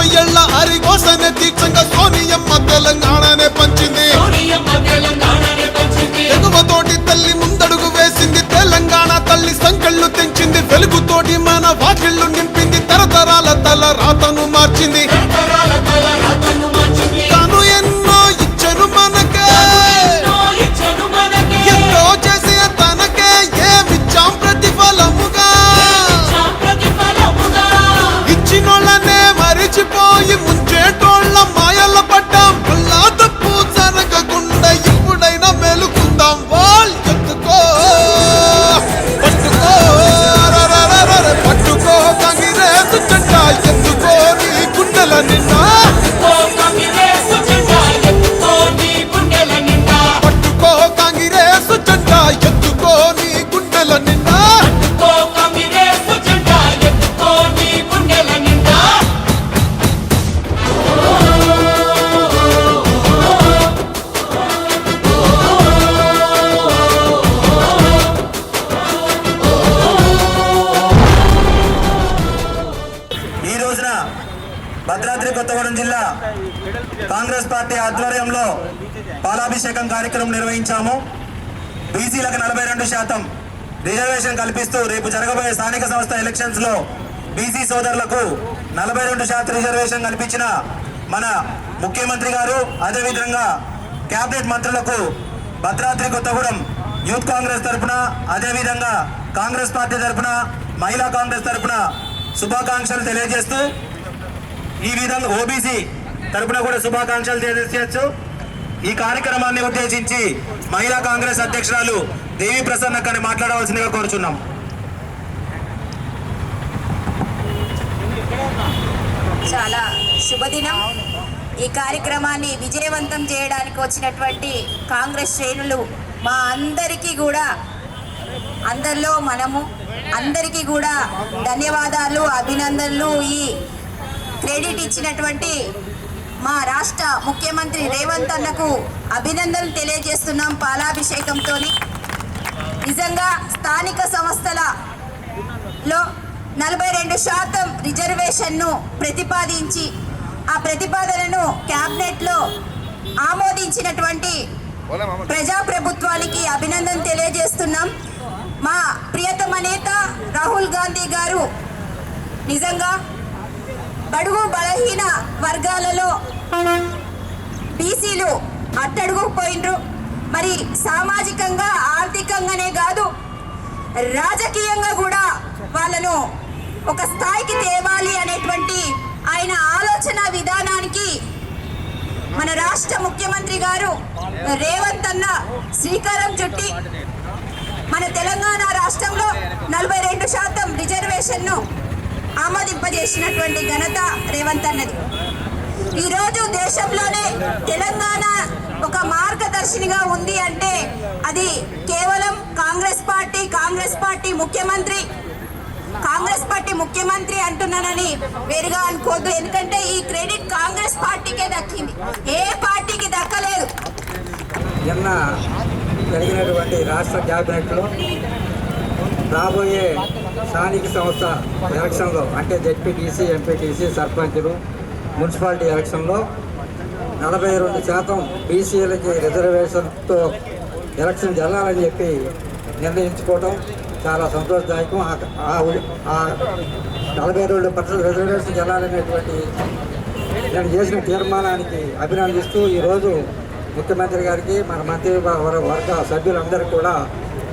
ఇరవై ఏళ్ళ హరి కోసమే తీక్షంగా సోనియమ్మ తెలంగాణనే పంచింది. ఎగువతోటి తల్లి ముందడుగు వేసింది. తెలంగాణ తల్లి సంకళ్ళు తెంచింది. వెలుగుతోటి ఎందుకో నీ గుండెల నిన్నా భద్రాద్రి కొత్తగూడెం జిల్లా కాంగ్రెస్ పార్టీ ఆధ్వర్యంలో పాలాభిషేకం కార్యక్రమం నిర్వహించాము. బీసీలకు నలభై రెండు శాతం రిజర్వేషన్ కల్పిస్తూ రేపు జరగబోయే స్థానిక సంస్థ ఎలక్షన్స్లో బీసీ సోదరులకు నలభై రెండు శాతం రిజర్వేషన్ కల్పించిన మన ముఖ్యమంత్రి గారు అదేవిధంగా కేబినెట్ మంత్రులకు భద్రాద్రి కొత్తగూడెం యూత్ కాంగ్రెస్ తరపున అదేవిధంగా కాంగ్రెస్ పార్టీ తరపున మహిళా కాంగ్రెస్ తరపున శుభాకాంక్షలు తెలియజేస్తూ ఈ విధంగా ఓబీసీ తరపున కూడా శుభాకాంక్షలు తెలియజేయచ్చు. ఈ కార్యక్రమాన్ని ఉద్దేశించి మహిళా కాంగ్రెస్ అధ్యక్షురాలు దేవి ప్రసన్న కానీ మాట్లాడవలసిందిగా కోరుచున్నాం. చాలా శుభదినం. ఈ కార్యక్రమాన్ని విజయవంతం చేయడానికి వచ్చినటువంటి కాంగ్రెస్ శ్రేణులు మా అందరికీ కూడా అందరిలో మనము అందరికీ కూడా ధన్యవాదాలు అభినందనలు. ఈ క్రెడిట్ ఇచ్చినటువంటి మా రాష్ట్ర ముఖ్యమంత్రి రేవంత్ అన్నకు అభినందనలు తెలియజేస్తున్నాం పాలాభిషేకంతో నిజంగా స్థానిక సంస్థల లో నలభై రెండు శాతం రిజర్వేషన్ను ప్రతిపాదించి ఆ ప్రతిపాదనను క్యాబినెట్లో ఆమోదించినటువంటి ప్రజాప్రభుత్వానికి అభినందన తెలియజేస్తున్నాం. మా ప్రియతమ నేత రాహుల్ గాంధీ గారు నిజంగా బడుగు బలహీన వర్గాలలో బీసీలు అట్టడుగు పోయినరు మరి సామాజికంగా ఆర్థికంగానే కాదు రాజకీయంగా కూడా వాళ్ళను ఒక స్థాయికి తేవాలి అనేటువంటి ఆయన ఆలోచన విధానానికి మన రాష్ట్ర ముఖ్యమంత్రి గారు రేవంత్ అన్న శ్రీకారం చుట్టి మన తెలంగాణ రాష్ట్రంలో నలభై రెండు శాతం రిజర్వేషన్ను ఆమోదింపజేసినటువంటి ఘనత రేవంత్ అన్నది. ఈరోజు దేశంలోనే తెలంగాణ ఒక మార్గదర్శినిగా ఉంది అంటే అది కేవలం కాంగ్రెస్ పార్టీ కాంగ్రెస్ పార్టీ ముఖ్యమంత్రి కాంగ్రెస్ పార్టీ ముఖ్యమంత్రి అంటున్నానని వేరుగా అనుకోద్దు ఎందుకంటే ఈ క్రెడిట్ కాంగ్రెస్ పార్టీకే దక్కింది. ఏ పార్టీకి దక్కలేదు. నిన్న జరిగినటువంటి రాష్ట్ర క్యాబినెట్లో రాబోయే స్థానిక సంస్థ ఎలక్షన్లో అంటే జెడ్పీటీసీ ఎంపీటీసీ సర్పంచులు మున్సిపాలిటీ ఎలక్షన్లో నలభై రెండు శాతం బీసీలకి రిజర్వేషన్తో ఎలక్షన్ జరగాలని చెప్పి నిర్ణయించుకోవడం చాలా సంతోషదాయకం. ఆ- నలభై రెండు పర్సెంట్ రిజర్వేషన్ జరగాలనేటువంటి నేను చేసిన తీర్మానానికి అభినందిస్తూ ఈరోజు ముఖ్యమంత్రి గారికి మన మంత్రి వర్గ సభ్యులందరికీ కూడా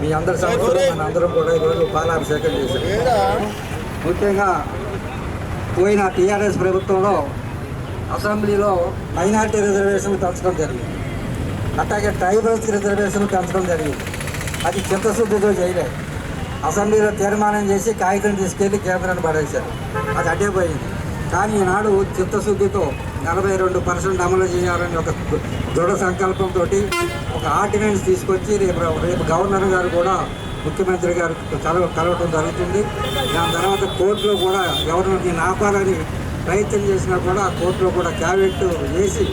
మీ అందరి సమక్షంలో మన అందరం కూడా ఈరోజు పాలాభిషేకం చేశాం. ముఖ్యంగా పోయిన టీఆర్ఎస్ ప్రభుత్వంలో అసెంబ్లీలో మైనార్టీ రిజర్వేషన్ పెంచడం జరిగింది. అట్లాగే ట్రైబల్స్ రిజర్వేషన్ పెంచడం జరిగింది. అది చిత్తశుద్ధితో చేయలేదు. అసెంబ్లీలో తీర్మానం చేసి కాగితం తీసుకెళ్ళి కేంద్రాన్ని పడేశారు. అది అడ్డే పోయింది కానీ ఈనాడు చిత్తశుద్ధితో నలభై రెండు పర్సెంట్ అమలు చేయాలని ఒక దృఢ సంకల్పంతో ఒక ఆర్డినెన్స్ తీసుకొచ్చి రేపు రేపు గవర్నర్ గారు కూడా ముఖ్యమంత్రి గారు కలవ కలవటం జరుగుతుంది. దాని తర్వాత కోర్టులో కూడా ఎవరిని దీన్ని ఆపాలని ప్రయత్నం చేసినా కూడా కోర్టులో కూడా క్యాబినెట్ వేసి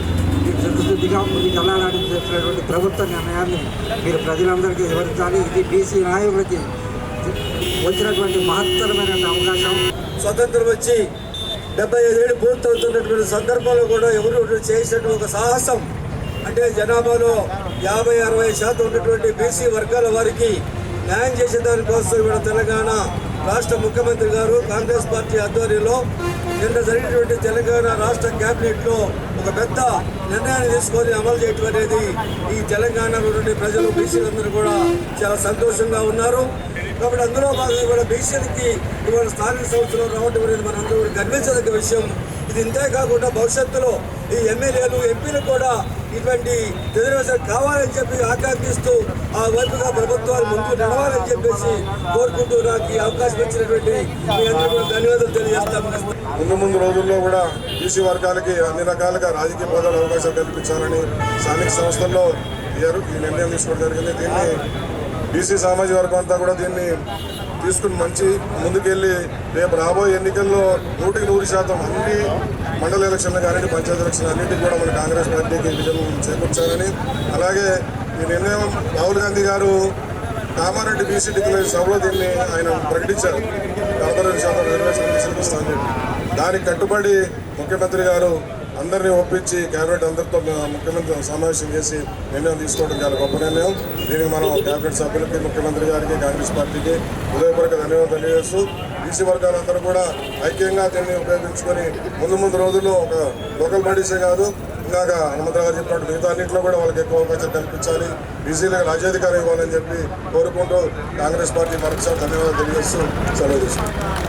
మీకు చిత్తశుద్ధిగా ముందుకు వెళ్ళాలని చేసినటువంటి ప్రభుత్వ నిర్ణయాన్ని మీరు ప్రజలందరికీ వివరించాలి. ఇది బీసీ నాయకులకి వచ్చినటువంటి మహత్తరమైన అవకాశం. స్వతంత్రం వచ్చి డెబ్బై ఐదేళ్ళు పూర్తవుతున్నటువంటి సందర్భంలో కూడా ఎవరు చేసినటువంటి ఒక సాహసం. అంటే జనాభాలో యాభై అరవై శాతం ఉన్నటువంటి బీసీ వర్గాల వారికి న్యాయం చేసే దానికోసం ఇవాళ తెలంగాణ రాష్ట్ర ముఖ్యమంత్రి గారు కాంగ్రెస్ పార్టీ ఆధ్వర్యంలో నిన్న జరిగినటువంటి తెలంగాణ రాష్ట్ర క్యాబినెట్లో ఒక పెద్ద నిర్ణయాన్ని తీసుకొని అమలు చేయటం అనేది ఈ తెలంగాణలో నుండి ప్రజలు బీసీలందరూ కూడా చాలా సంతోషంగా ఉన్నారు. కాబట్టి అందులో భాగంగా కూడా బీసీలకి ఇవాళ స్థానిక సంస్థలు రావడం అనేది మనందరూ గర్వించదగ్గ విషయం. ఇది ఇంతే కాకుండా భవిష్యత్తులో ఈ ఎమ్మెల్యేలు ఎంపీలు కూడా ఇటువంటి రిజర్వేషన్ కావాలని చెప్పి ఆకాంక్షిస్తూ ఆ వైపుగా ప్రభుత్వాలు ముందుకు నడవాలని చెప్పేసి కోరుకుంటూ నాకు ఈ అవకాశం ఇచ్చినటువంటి మీ అందరూ కూడా ధన్యవాదాలు తెలియజేస్తాము ముందు ముందు రోజుల్లో కూడా బీసీ వర్గాలకి అన్ని రకాలుగా రాజకీయ పదవుల అవకాశాలు కల్పించాలని స్థానిక సంస్థల్లో ఈ నిర్ణయం తీసుకోవడం జరిగింది. దీన్ని బీసీ సామాజిక వర్గం అంతా కూడా దీన్ని తీసుకుని మంచి ముందుకెళ్ళి రేపు రాబోయే ఎన్నికల్లో నూటికి నూరు శాతం అన్ని మండల ఎలక్షన్లు కానీ పంచాయతీ ఎలక్షన్లు అన్నింటికి కూడా మన కాంగ్రెస్ పార్టీకి విజయం చేకూర్చాలని. అలాగే ఈ నిర్ణయం రాహుల్ గాంధీ గారు కామారెడ్డి బీసీ డిక్లరేషన్ సభలో దీన్ని ఆయన ప్రకటించారు. నలభై రెండు శాతం రిజర్వేషన్ తీసుకొస్తామని దానికి కట్టుబడి ముఖ్యమంత్రి గారు అందరినీ ఒప్పించి క్యాబినెట్ అందరితో ముఖ్యమంత్రి సమావేశం చేసి నిర్ణయం తీసుకోవడం చాలా గొప్ప నిర్ణయం. దీనికి మనం క్యాబినెట్ సభ్యులకి ముఖ్యమంత్రి గారికి కాంగ్రెస్ పార్టీకి హృదయపూర్వక ధన్యవాదాలు తెలియజేస్తూ బీసీ వర్గాలందరూ కూడా ఐక్యంగా దీన్ని ఉపయోగించుకొని ముందు ముందు రోజుల్లో ఒక లోకల్ బాడీసే కాదు. ఇందాక హనుమంతరావు గారు చెప్పినట్టు మిగతా అన్నింటిలో కూడా వాళ్ళకి ఎక్కువ అవకాశం కల్పించాలి. బీసీలకు రాజ్యాధికారం ఇవ్వాలని చెప్పి కోరుకుంటూ కాంగ్రెస్ పార్టీ మరొకసారి ధన్యవాదాలు తెలియజేస్తూ సెలవు